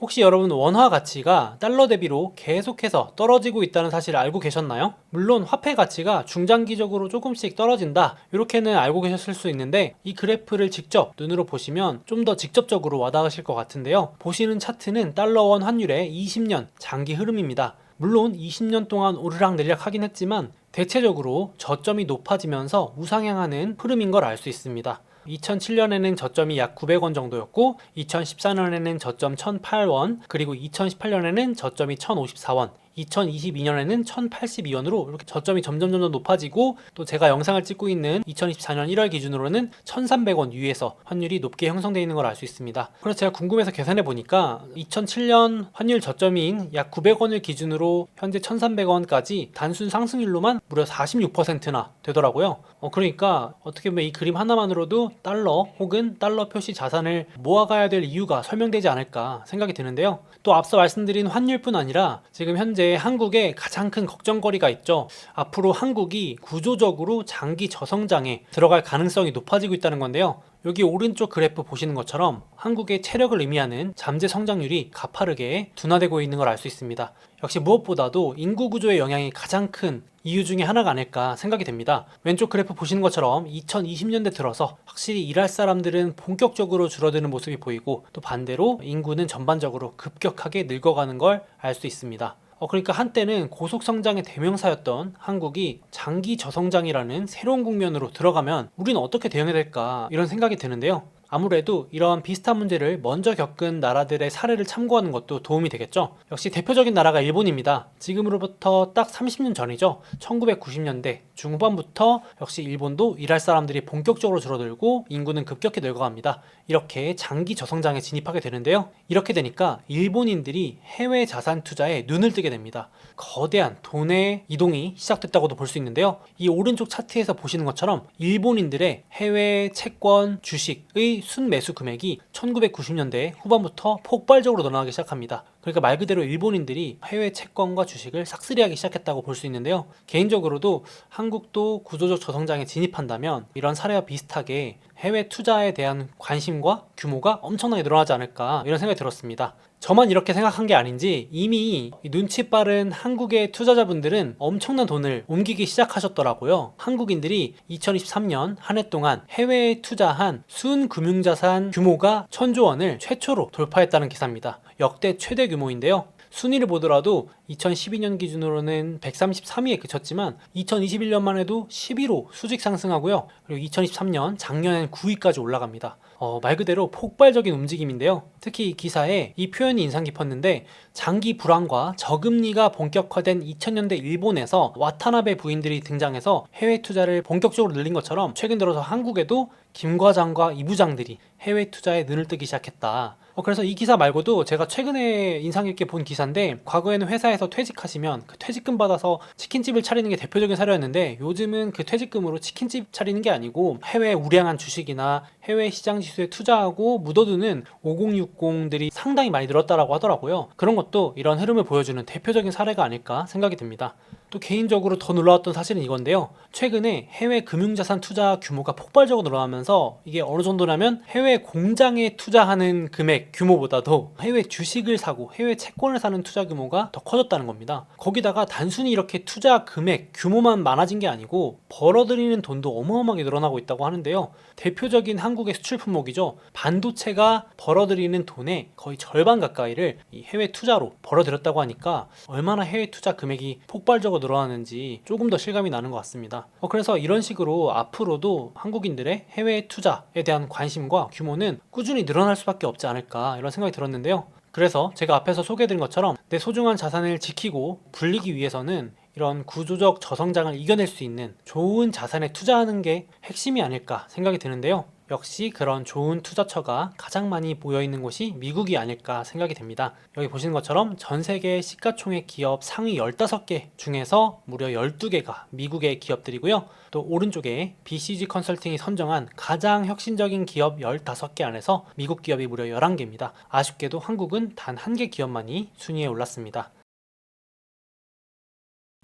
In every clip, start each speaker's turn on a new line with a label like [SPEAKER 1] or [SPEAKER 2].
[SPEAKER 1] 혹시 여러분 원화 가치가 달러 대비로 계속해서 떨어지고 있다는 사실을 알고 계셨나요? 물론 화폐 가치가 중장기적으로 조금씩 떨어진다. 이렇게는 알고 계셨을 수 있는데 이 그래프를 직접 눈으로 보시면 좀 더 직접적으로 와닿으실 것 같은데요. 보시는 차트는 달러 원 환율의 20년 장기 흐름입니다. 물론 20년 동안 오르락 내리락 하긴 했지만 대체적으로 저점이 높아지면서 우상향하는 흐름인 걸 알 수 있습니다. 2007년에는 저점이 약 900원 정도였고 2014년에는 저점 1008원 그리고 2018년에는 저점이 1054원 2022년에는 1082원으로 이렇게 저점이 점점 점점 높아지고 또 제가 영상을 찍고 있는 2024년 1월 기준으로는 1300원 위에서 환율이 높게 형성되어 있는 걸 알 수 있습니다. 그래서 제가 궁금해서 계산해 보니까 2007년 환율 저점인 약 900원을 기준으로 현재 1300원까지 단순 상승률로만 무려 46%나 되더라고요. 어, 그러니까 어떻게 보면 이 그림 하나만으로도 달러 혹은 달러 표시 자산을 모아가야 될 이유가 설명되지 않을까 생각이 드는데요. 또 앞서 말씀드린 환율뿐 아니라 지금 현재 한국에 가장 큰 걱정거리가 있죠. 앞으로 한국이 구조적으로 장기 저성장에 들어갈 가능성이 높아지고 있다는 건데요. 여기 오른쪽 그래프 보시는 것처럼 한국의 체력을 의미하는 잠재 성장률이 가파르게 둔화되고 있는 걸 알 수 있습니다. 역시 무엇보다도 인구 구조의 영향이 가장 큰 이유 중에 하나가 아닐까 생각이 됩니다. 왼쪽 그래프 보시는 것처럼 2020년대 들어서 확실히 일할 사람들은 본격적으로 줄어드는 모습이 보이고 또 반대로 인구는 전반적으로 급격하게 늙어가는 걸 알 수 있습니다. 어, 그러니까 한때는 고속 성장의 대명사였던 한국이 장기 저성장이라는 새로운 국면으로 들어가면 우리는 어떻게 대응해야 될까 이런 생각이 드는데요. 아무래도 이러한 비슷한 문제를 먼저 겪은 나라들의 사례를 참고하는 것도 도움이 되겠죠. 역시 대표적인 나라가 일본입니다. 지금으로부터 딱 30년 전이죠. 1990년대 중후반부터 역시 일본도 일할 사람들이 본격적으로 줄어들고 인구는 급격히 늙어갑니다. 이렇게 장기 저성장에 진입하게 되는데요. 이렇게 되니까 일본인들이 해외 자산 투자에 눈을 뜨게 됩니다. 거대한 돈의 이동이 시작됐다고도 볼 수 있는데요. 이 오른쪽 차트에서 보시는 것처럼 일본인들의 해외 채권, 주식의 순매수 금액이 1990년대 후반부터 폭발적으로 늘어나기 시작합니다. 그러니까 말 그대로 일본인들이 해외 채권과 주식을 싹쓸이하기 시작했다고 볼 수 있는데요. 개인적으로도 한국도 구조적 저성장에 진입한다면 이런 사례와 비슷하게 해외 투자에 대한 관심과 규모가 엄청나게 늘어나지 않을까 이런 생각이 들었습니다. 저만 이렇게 생각한 게 아닌지 이미 이 눈치 빠른 한국의 투자자분들은 엄청난 돈을 옮기기 시작하셨더라고요. 한국인들이 2023년 한 해 동안 해외에 투자한 순 금융자산 규모가 천조 원을 최초로 돌파했다는 기사입니다. 역대 최대 규모인데요. 순위를 보더라도 2012년 기준으로는 133위에 그쳤지만 2021년만 해도 11호 수직 상승하고요. 그리고 2023년 작년엔 9위까지 올라갑니다. 어, 말 그대로 폭발적인 움직임인데요. 특히 이 기사에 이 표현이 인상 깊었는데 장기 불황과 저금리가 본격화된 2000년대 일본에서 와타나베 부인들이 등장해서 해외 투자를 본격적으로 늘린 것처럼 최근 들어서 한국에도 김 과장과 이 부장들이 해외 투자에 눈을 뜨기 시작했다. 어, 그래서 이 기사 말고도 제가 최근에 인상 깊게 본 기사인데 과거에는 회사에서 퇴직하시면 그 퇴직금 받아서 치킨집을 차리는 게 대표적인 사례였는데 요즘은 그 퇴직금으로 치킨집 차리는 게 아니고 해외 우량한 주식이나 해외 시장 지수에 투자하고 묻어두는 5060들이 상당히 많이 늘었다라고 하더라고요. 그런 것도 이런 흐름을 보여주는 대표적인 사례가 아닐까 생각이 듭니다. 또 개인적으로 더 놀라웠던 사실은 이건데요. 최근에 해외 금융자산 투자 규모가 폭발적으로 늘어나면서 이게 어느 정도냐면 해외 공장에 투자하는 금액 규모보다도 해외 주식을 사고 해외 채권을 사는 투자 규모가 더 커졌다는 겁니다. 거기다가 단순히 이렇게 투자 금액 규모만 많아진 게 아니고 벌어들이는 돈도 어마어마하게 늘어나고 있다고 하는데요. 대표적인 한국의 수출 품목이죠. 반도체가 벌어들이는 돈의 거의 절반 가까이를 이 해외 투자로 벌어들였다고 하니까 얼마나 해외 투자 금액이 폭발적으로 늘어나는지 조금 더 실감이 나는 것 같습니다. 어, 그래서 이런 식으로 앞으로도 한국인들의 해외 투자에 대한 관심과 규모는 꾸준히 늘어날 수밖에 없지 않을까 이런 생각이 들었는데요. 그래서 제가 앞에서 소개해드린 것처럼 내 소중한 자산을 지키고 불리기 위해서는 이런 구조적 저성장을 이겨낼 수 있는 좋은 자산에 투자하는 게 핵심이 아닐까 생각이 드는데요. 역시 그런 좋은 투자처가 가장 많이 모여 있는 곳이 미국이 아닐까 생각이 됩니다. 여기 보시는 것처럼 전 세계 시가총액 기업 상위 15개 중에서 무려 12개가 미국의 기업들이고요. 또 오른쪽에 BCG 컨설팅이 선정한 가장 혁신적인 기업 15개 안에서 미국 기업이 무려 11개입니다. 아쉽게도 한국은 단 한 개 기업만이 순위에 올랐습니다.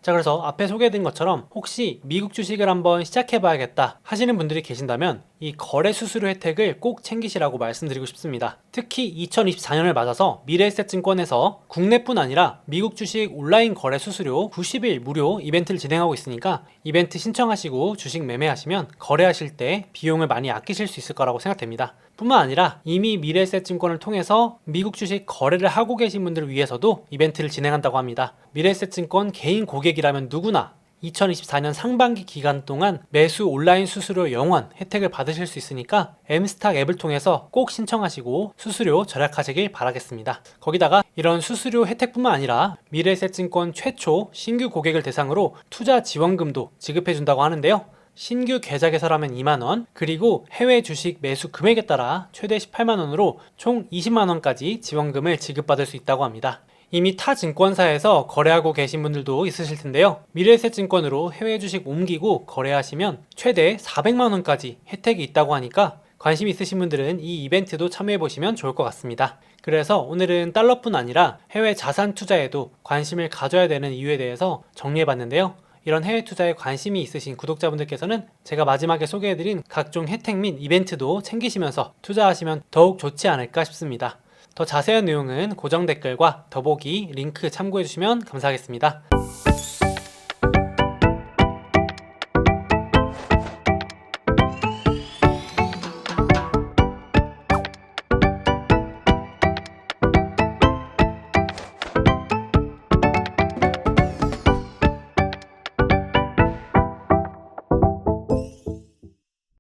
[SPEAKER 1] 자, 그래서 앞에 소개해드린 것처럼 혹시 미국 주식을 한번 시작해봐야겠다 하시는 분들이 계신다면 이 거래 수수료 혜택을 꼭 챙기시라고 말씀드리고 싶습니다. 특히 2024년을 맞아서 미래에셋증권에서 국내뿐 아니라 미국 주식 온라인 거래 수수료 90일 무료 이벤트를 진행하고 있으니까 이벤트 신청하시고 주식 매매하시면 거래하실 때 비용을 많이 아끼실 수 있을 거라고 생각됩니다. 뿐만 아니라 이미 미래에셋증권을 통해서 미국 주식 거래를 하고 계신 분들을 위해서도 이벤트를 진행한다고 합니다. 미래에셋증권 개인 고객이라면 누구나 2024년 상반기 기간 동안 매수 온라인 수수료 영원 혜택을 받으실 수 있으니까 M스탁 앱을 통해서 꼭 신청하시고 수수료 절약하시길 바라겠습니다. 거기다가 이런 수수료 혜택뿐만 아니라 미래에셋증권 최초 신규 고객을 대상으로 투자 지원금도 지급해 준다고 하는데요. 신규 계좌 개설하면 2만원, 그리고 해외 주식 매수 금액에 따라 최대 18만원으로 총 20만원까지 지원금을 지급받을 수 있다고 합니다. 이미 타 증권사에서 거래하고 계신 분들도 있으실 텐데요. 미래에셋증권으로 해외 주식 옮기고 거래하시면 최대 400만 원까지 혜택이 있다고 하니까 관심 있으신 분들은 이 이벤트도 참여해 보시면 좋을 것 같습니다. 그래서 오늘은 달러뿐 아니라 해외 자산 투자에도 관심을 가져야 되는 이유에 대해서 정리해 봤는데요. 이런 해외 투자에 관심이 있으신 구독자분들께서는 제가 마지막에 소개해드린 각종 혜택 및 이벤트도 챙기시면서 투자하시면 더욱 좋지 않을까 싶습니다. 더 자세한 내용은 고정 댓글과 더보기 링크 참고해주시면 감사하겠습니다.